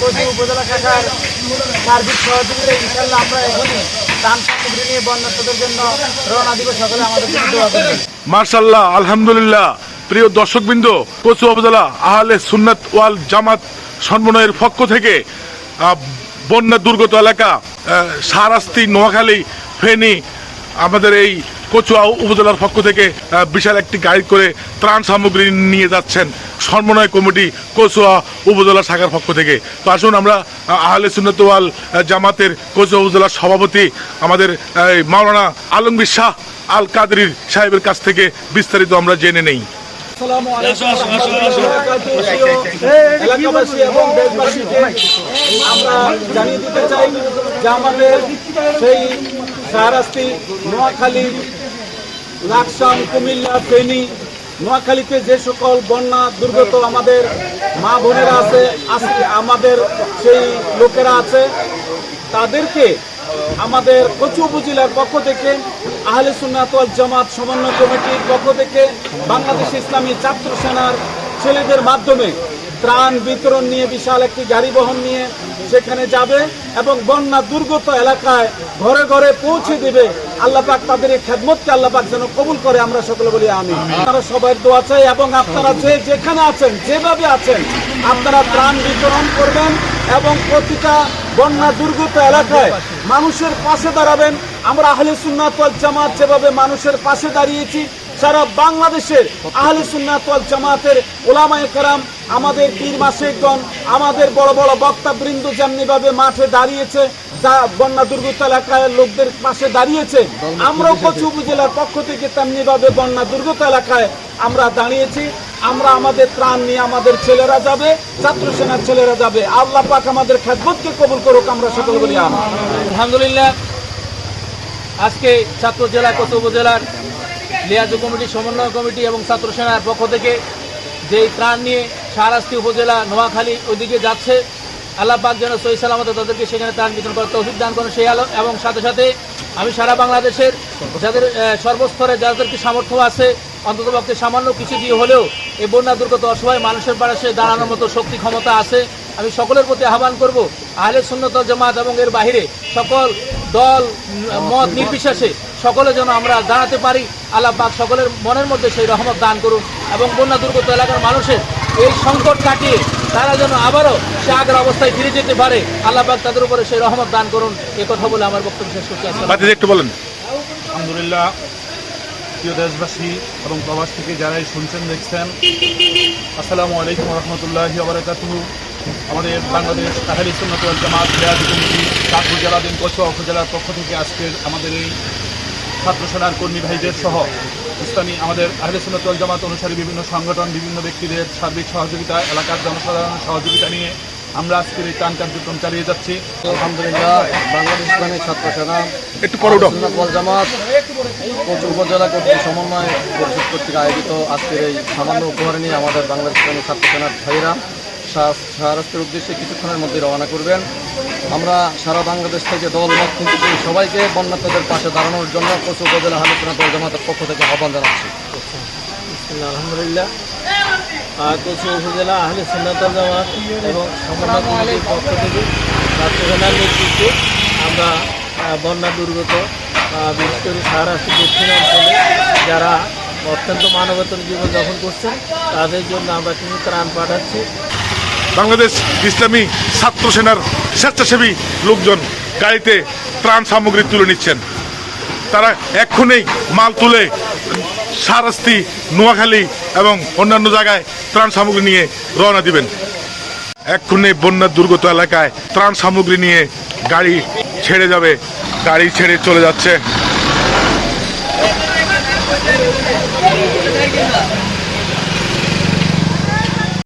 কোচি মার্শাল্লাহ আলহামদুলিল্লাহ। প্রিয় দর্শকবৃন্দ কচুয়া উপজেলা আহলে সুন্নাত ওয়াল জামাত সমন্বয়ের পক্ষ থেকে বন্যা দুর্গত এলাকা সারাস্তি, নোয়াখালী, ফেনী আমাদের এই কচুয়া উপজেলার পক্ষ থেকে বিশাল একটি গাড়ি করে ত্রাণ সামগ্রী নিয়ে যাচ্ছেন সমন্বয় কমিটি কচুয়া উপজেলা শাখার পক্ষ থেকে তো আসুন আমরা আহ, আহলে সুন্নত ওয়াল আহ, জামাতের কচুয়া উপজেলার সভাপতি আমাদের মাওলানা আলমগীর শাহ আল কাদরির সাহেবের কাছ থেকে বিস্তারিত আমরা জেনে নেই। এলাকাবাসী এবং দেশবাসীকে আমরা জানিয়ে দিতে চাই যে আমাদের সেই শাহরাস্তি নোয়াখালী লাকসাম কুমিল্লা, ফেনী, নোয়াখালীতে যে সকল বন্যা, দুর্গত আমাদের মা বোনেরা আছে আজকে আমাদের সেই লোকেরা আছে, তাদেরকে আমাদের কচু উপজেলার পক্ষ থেকে আহলে সুন্নাত ওয়াল জামাত সমন্বয় কমিটির পক্ষ থেকে বাংলাদেশ ইসলামী ছাত্র সেনার ছেলেদের মাধ্যমে ত্রাণ বিতরণ নিয়ে বিশাল একটি গাড়ি বহন নিয়ে সেখানে যাবে এবং বন্যা দুর্গত এলাকায় ঘরে ঘরে পৌঁছে দেবে। আল্লাহ পাক তাদের এই খেদমতকে আল্লাহ পাক যেন কবুল করে, আমরা সকলে বলি আমি আপনারা সবাই দোয়া চাই এবং আপনারা যে যেখানে আছেন, যেভাবে আছেন, আপনারা ত্রাণ বিতরণ করবেন এবং প্রতিটা বন্যা দুর্গত এলাকায় মানুষের পাশে দাঁড়াবেন। আমরা আহলে সুন্নাত ওয়াল জামাত যেভাবে মানুষের পাশে দাঁড়িয়েছি, সারা বাংলাদেশের আহলে সুন্নাত ওয়াল জামাতের ওলামায়ে কেরাম আমাদের পীর মাসিকগণ আমাদের বড় বড় বক্তাবৃন্দ যেমনিভাবে মাঠে দাঁড়িয়েছে, যা বন্যা দুর্গত এলাকায় লোকদের পাশে দাঁড়িয়েছে, আমরাও কচু উপজেলার পক্ষ থেকে তেমনিভাবে বন্যা দুর্গত এলাকায় আমরা দাঁড়িয়েছি, আমরা আমাদের ত্রাণ নিয়ে আমাদের ছেলেরা যাবে, ছাত্র সেনার ছেলেরা যাবে। আল্লাহ পাক আমাদের খেদমতকে কবুল করুক, আমরা সকল বলি আলহামদুলিল্লাহ, আজকে ছাত্র জেলা কত উপজেলার লিয়াজু কমিটি, সমন্বয় কমিটি এবং ছাত্র সেনার পক্ষ থেকে যেই ত্রাণ নিয়ে সারাস্তি উপজেলা নোয়াখালী ওইদিকে যাচ্ছে। আল্লাহ পাক যেন সহি সালামতে তাদেরকে সেখানে ত্রাণ বিতরণ করার তৌফিক দান করেন সেই আলো। এবং সাথে সাথে আমি সারা বাংলাদেশের যাদের সর্বস্তরে যাদের কি সামর্থ্য আছে, অন্ততপক্ষে সামান্য কিছু দিয়ে হলেও এই বন্যা দুর্গত অসহায় মানুষের পাশে দাঁড়ানোর মতো শক্তি ক্ষমতা আছে। আমি সকলের প্রতি আহ্বান করব, আহলে সুন্নত জামাত এবং এর বাহিরে সকল দল, মত নির্বিশেষে সকলে যেন আমরা দাঁড়াতে পারি। আল্লাহ পাক সকলের মনের মধ্যে সেই রহমত দান করুন। এবং বন্যা দুর্গত এলাকার মানুষের এই সংকট কাটিয়ে তারা যেন আবারও সে আগের অবস্থায় ফিরে যেতে পারে। আল্লাহ পাক তাদের উপরে সেই রহমত দান করুন। এ কথা বলে আমার বক্তব্য শেষ করছি। আসসালামু একটু বলেন। আলহামদুলিল্লাহ প্রিয় দেশবাসী এবং প্রবাস থেকে যারাই শুনছেন দেখছেন আসসালামু আলাইকুম রহমতুল্লাহ বারাকাতুহু আমাদের বাংলাদেশ কাহালি সুন্নত জামাত রিয়াজ কমিটি চাঁদপুর জেলাধীন কচুয়া উপজেলার পক্ষ থেকে আজকের আমাদের এই ছাত্র সেনার কর্মী ভাইদের সহ ইসলামী আমাদের আহলে সুন্নত ওয়াল জামাত অনুসারী বিভিন্ন সংগঠন বিভিন্ন ব্যক্তিদের সার্বিক সহযোগিতা এলাকার জনসাধারণের সহযোগিতা নিয়ে আমরা আজকের এই ত্রাণ কার্যক্রম চালিয়ে যাচ্ছি। আলহামদুলিল্লাহ বাংলাদেশ ইসলামী ছাত্র সেনা একটু জামাত উপজেলা কর্তৃক সমন্বয় পরিষদ কর্তৃক আয়োজিত আজকের এই সামান্য উপহার নিয়ে আমাদের বাংলাদেশ ইসলামী ছাত্র সেনার ভাইরা সাহারাস্তের উদ্দেশ্যে কিছুক্ষণের মধ্যে রওনা করবেন। আমরা সারা বাংলাদেশ থেকে দল মত কিন্তু সবাইকে বন্যার্থদের পাশে দাঁড়ানোর জন্য কোচ উপজেলা হালে দল জামাতের পক্ষ থেকে আহ্বান জানাচ্ছি। আলহামদুলিল্লাহ। কোচু উপজেলা আহলে সুন্নাত জামাত এবং সমন্বয় কমিটির পক্ষ থেকে আমরা বন্যা দুর্গত বিশেষ করে সারাষ্ট্র দক্ষিণ যারা অত্যন্ত মানবতার জীবনযাপন করছেন, তাদের জন্য আমরা কিছু ত্রাণ পাঠাচ্ছি। বাংলাদেশ ইসলামী ছাত্র সেনার স্বেচ্ছাসেবী লোকজন গাড়িতে ত্রাণ সামগ্রী তুলে নিচ্ছেন। তারা এক্ষুনি মাল তুলে সারাস্তি, নোয়াখালী এবং অন্যান্য জায়গায় ত্রাণ সামগ্রী নিয়ে রওনা দিবেন। এক্ষুনি বন্যা দুর্গত এলাকায় ত্রাণ সামগ্রী নিয়ে গাড়ি ছেড়ে যাবে, গাড়ি ছেড়ে চলে যাচ্ছে।